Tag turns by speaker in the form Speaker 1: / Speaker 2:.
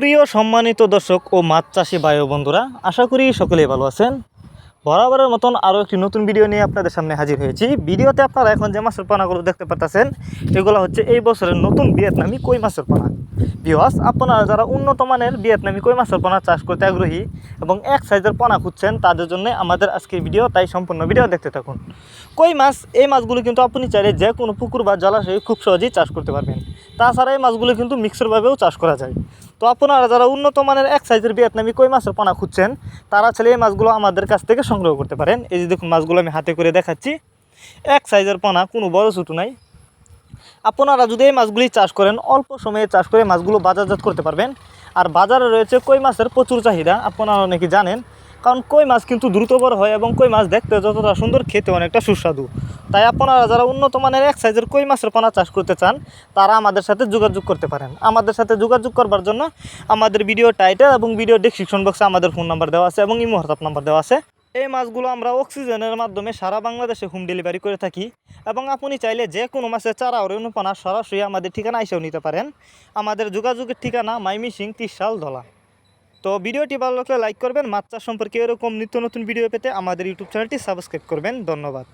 Speaker 1: সুপ্রিয় সম্মানিত দর্শক ও মাছ চাষি বায়ু বন্ধুরা, আশা করি সকলেই ভালো আছেন। বরাবরের মতন আরও একটি নতুন ভিডিও নিয়ে আপনাদের সামনে হাজির হয়েছি। ভিডিওতে আপনারা এখন যে মাছের পানাগুলো দেখতে পাচ্ছেন এগুলো হচ্ছে এই বছরের নতুন ভিয়েতনামি কই মাছের পানা। বিওয়াস আপনারা যারা উন্নত মানের ভিয়েতনামি কই মাছের পানা চাষ করতে আগ্রহী এবং এক সাইজের পানা খুঁজছেন, তাদের জন্য আমাদের আজকের ভিডিও, তাই সম্পূর্ণ ভিডিও দেখতে থাকুন। কই মাছ, এই মাছগুলো কিন্তু আপনি চাইলে যে কোনো পুকুর বা জলাশয়ে খুব সহজেই চাষ করতে পারবেন। তাছাড়া এই মাছগুলো কিন্তু মিক্সরভাবেও চাষ করা যায়। তো আপনারা যারা উন্নত মানের এক সাইজের ভিয়েতনামি কই মাছের পানা খুঁজছেন, তারা ছেলে এই মাছগুলো আমাদের কাছ থেকে সংগ্রহ করতে পারেন। এই যে দেখুন, মাছগুলো আমি হাতে করে দেখাচ্ছি। এক সাইজের পানা, কোনো বড় ছোটো নাই। আপনারা যদি এই মাছগুলি চাষ করেন, অল্প সময়ে চাষ করে মাছগুলো বাজারজাত করতে পারবেন। আর বাজারে রয়েছে কই মাছের প্রচুর চাহিদা, আপনারা অনেকে জানেন। কারণ কই মাছ কিন্তু দ্রুত বড় হয় এবং কই মাছ দেখতে যতটা সুন্দর খেতে অনেকটা সুস্বাদু। তাই আপনারা যারা উন্নত মানের এক সাইজের কই মাছের পোনা চাষ করতে চান, তারা আমাদের সাথে যোগাযোগ করতে পারেন। আমাদের সাথে যোগাযোগ করবার জন্য আমাদের ভিডিও টাইটেল এবং ভিডিও ডিসক্রিপশন বক্সে আমাদের ফোন নাম্বার দেওয়া আছে এবং ইমো হোয়াটসঅ্যাপ নাম্বার দেওয়া আছে। এই মাছগুলো আমরা অক্সিজেনের মাধ্যমে সারা বাংলাদেশে হোম ডেলিভারি করে থাকি এবং আপনি চাইলে যে কোনো মাছের চারা অনুপানা সরাসরি আমাদের ঠিকানা এসেও নিতে পারেন। আমাদের যোগাযোগের ঠিকানা মাইমি সিং তিরশাল ধলা তো ভিডিওটি ভালো লাগলে লাইক করবেন। মাছ চাষ সম্পর্কে এরকম নিত্য নতুন ভিডিও পেতে আমাদের ইউটিউব চ্যানেলটি সাবস্ক্রাইব করবেন। ধন্যবাদ।